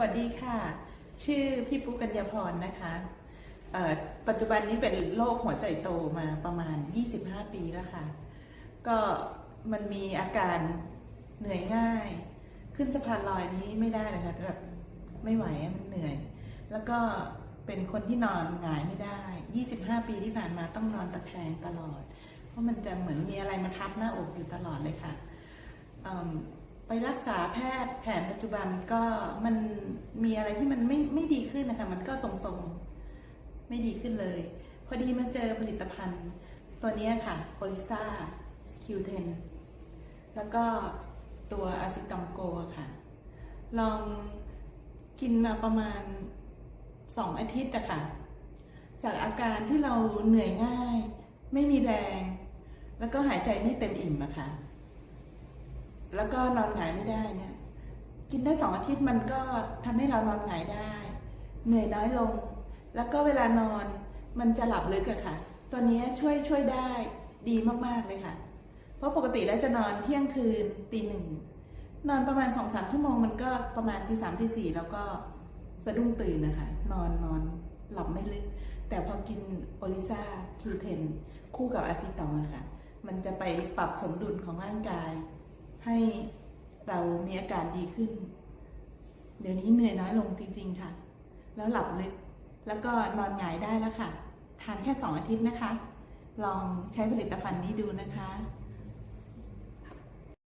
วัสดีค่ะ ชื่อพี่ปุ๊กกัญญาพรนะคะปัจจุบันนี้เป็นโรคหัวใจโตมาประมาณ 25 ปีแล้วค่ะ ก็มันมีอาการเหนื่อยง่าย ขึ้นสะพานลอยนี้ไม่ได้เลยค่ะแบบไม่ไหวมันเหนื่อย แล้วก็เป็นคนที่นอนหงายไม่ได้ 25 ปีที่ผ่านมาต้องนอนตะแคงตลอด เพราะมันจะเหมือนมีอะไรมาทับหน้าอกอยู่ตลอดเลยค่ะ ไปรักษาแพทย์แผนปัจจุบันก็มันมีอะไรที่มันไม่ไม่ดีขึ้นนะคะ มันก็ทรงๆ ไม่ดีขึ้นเลย พอดีมาเจอผลิตภัณฑ์ ตัวนี้ค่ะโ o ลิซ่า Q10 แล้วก็ตัวอะซิตองโกะค่ะ ลองกินมาประมาณสองอาทิตย์อะค่ะ จากอาการที่เราเหนื่อยง่าย ไม่มีแรง แล้วก็หายใจไม่เต็มอิ่มอะค่ะ แล้วก็นอนหงายไม่ได้เนี่ย กินได้สองอาทิตย์มันก็ทำให้เรานอนหงายได้ เหนื่อยน้อยลง แล้วก็เวลานอนมันจะหลับลึกอะค่ะ ตัวนี้ช่วยช่วยได้ดีมากๆเลยค่ะ เพราะปกติแล้วจะนอนเที่ยงคืนตีหนึ่งนอนประมาณสองสามชั่วโมงมันก็ประมาณที่สามที่สี่แล้วก็สะดุ้งตื่นนะคะ นอนนอนหลับไม่ลึก แต่พอกินโอลิซาคิวเทนคู่กับอาซิตองอะค่ะ มันจะไปปรับสมดุลของร่างกาย ให้เรามีอาการดีขึ้น เดี๋ยวนี้เหนื่อยน้อยลงจริง ๆ ค่ะ แล้วหลับลึก แล้วก็นอนหงายได้แล้วค่ะ ทานแค่สองอาทิตย์นะคะ ลองใช้ผลิตภัณฑ์นี้ดูนะคะ